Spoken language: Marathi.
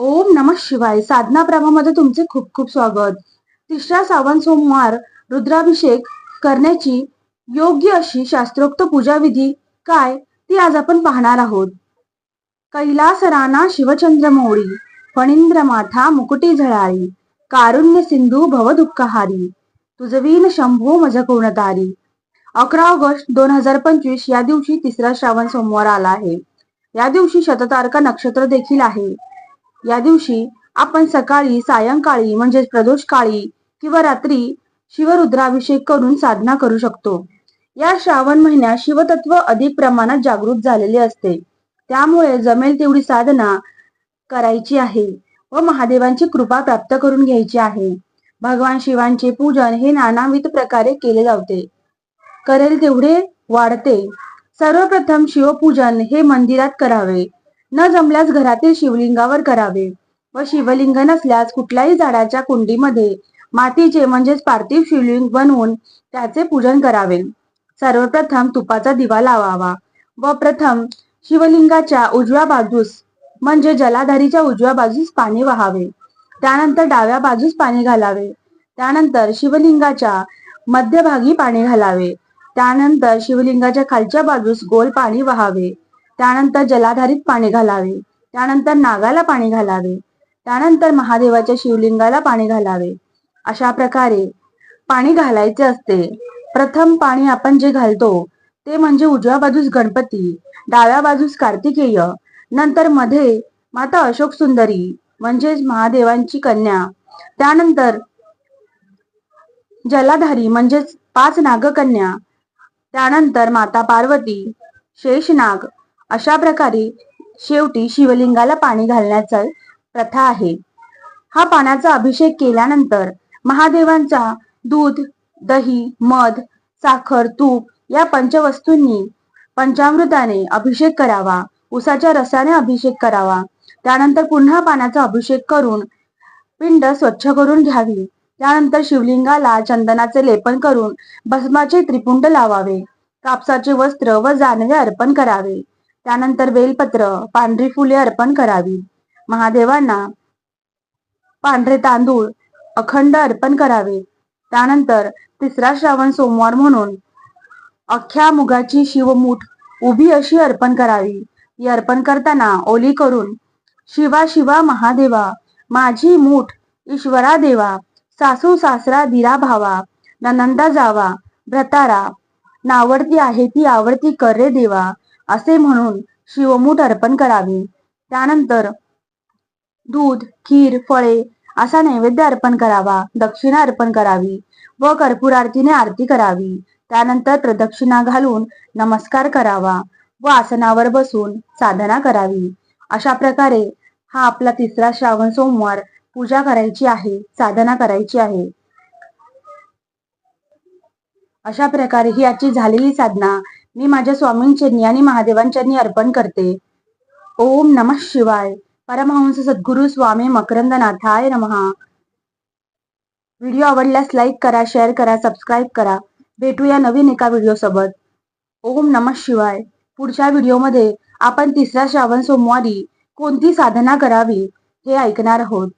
ओम नम शिवाय. साधना प्रभामध्ये तुमचे खूप खूप स्वागत. तिसरा सावन सोमवार रुद्राभिषेक करण्याची योग्य अशी शास्त्रोक्त पूजाविधी काय ती आज आपण पाहणार आहोत. कैलास राणा शिवचंद्र मोळी फणींद्र माथा मुकुटी झळाळी कारुण्य सिंधू भवदुःखहारी तुझवीन शंभू मज कोणतारी. अकरा ऑगस्ट दोन हजार पंचवीस या दिवशी तिसरा श्रावण सोमवार आला आहे. या दिवशी शततारका नक्षत्र देखील आहे. या दिवशी आपण सकाळी सायंकाळी म्हणजेच प्रदोष काळी किंवा रात्री शिवरुद्राभिषेक करून साधना करू शकतो. या श्रावण महिन्यात शिवतत्व अधिक प्रमाणात जागृत झालेले असते. त्यामुळे जमेल तेवढी साधना करायची आहे व महादेवांची कृपा प्राप्त करून घ्यायची आहे. भगवान शिवांचे पूजन हे नानाविध प्रकारे केले जाते. करेल तेवढे वाढते. सर्वप्रथम शिवपूजन हे मंदिरात करावे. न जमल्यास घरातील शिवलिंगावर करावे व शिवलिंग नसल्यास कुठल्याही झाडाच्या कुंडीमध्ये मातीचे म्हणजेच पार्थिव शिवलिंग बनवून त्याचे पूजन करावे. सर्वप्रथम तुपाचा दिवा लावावा व प्रथम शिवलिंगाच्या उजव्या बाजूस म्हणजे जलाधारीच्या उजव्या बाजूस पाणी वहावे. त्यानंतर डाव्या बाजूस पाणी घालावे. त्यानंतर शिवलिंगाच्या मध्यभागी पाणी घालावे. त्यानंतर शिवलिंगाच्या खालच्या बाजूस गोल पाणी वहावे. त्यानंतर जलाधारित पाणी घालावे. त्यानंतर नागाला पाणी घालावे. त्यानंतर महादेवाच्या शिवलिंगाला पाणी घालावे. अशा प्रकारे पाणी घालायचे असते. प्रथम पाणी आपण जे घालतो ते म्हणजे उजव्या बाजूस गणपती डाव्या बाजूस कार्तिकेय नंतर मध्ये माता अशोक सुंदरी म्हणजेच महादेवांची कन्या त्यानंतर जलाधारी म्हणजेच पाच नागकन्या त्यानंतर माता पार्वती शेषनाग अशा प्रकारे शेवटी शिवलिंगाला पाणी घालण्याचा प्रथा आहे. हा पाण्याचा अभिषेक केल्यानंतर महादेवांचा दूध दही मध साखर तूप या पंचवस्तूंनी पंचामृताने अभिषेक करावा उसाच्या रसाने अभिषेक करावा. त्यानंतर पुन्हा पाण्याचा अभिषेक करून पिंड स्वच्छ करून घ्यावी. त्यानंतर शिवलिंगाला चंदनाचे लेपन करून भस्माचे त्रिपुंड लावावे. कापसाचे वस्त्र व जानवे अर्पण करावे. त्यानंतर बेलपत्र पांढरी फुले अर्पण करावी. महादेवांना पांढरे तांदूळ अखंड अर्पण करावे. त्यानंतर तिसरा श्रावण सोमवार म्हणून अख्ख्या मुगाची शिवमूठ उभी अशी अर्पण करावी. ही अर्पण करताना ओली करून शिवा शिवा महादेवा माझी मूठ ईश्वरा देवा सासू सासरा दिरा भावा ननंदा जावा भ्रतारा नावडती आहे ती आवडती कर रे देवा असे म्हणून शिवमूठ अर्पण करावी. त्यानंतर दूध खीर फळे असा नैवेद्य अर्पण करावा. दक्षिणा अर्पण करावी व कर्पूर आरतीने आरती करावी. त्यानंतर प्रदक्षिणा घालून नमस्कार करावा व आसनावर बसून साधना करावी. अशा प्रकारे हा आपला तिसरा श्रावण सोमवार पूजा करायची आहे साधना करायची आहे. अशा प्रकारे ही आजची झालेली साधना मी माझ्या स्वामींचरणी आणि महादेवांचरणी अर्पण करते. ओम नम शिवाय. परमहंस सद्गुरु स्वामी मकरंदनाथाय नमहा व्हिडिओ आवडल्यास लाईक करा शेअर करा सबस्क्राईब करा. भेटूया नवीन एका व्हिडिओ सोबत. ओम नम शिवाय. पुढच्या व्हिडिओमध्ये आपण तिसऱ्या श्रावण सोमवारी कोणती साधना करावी हे ऐकणार आहोत.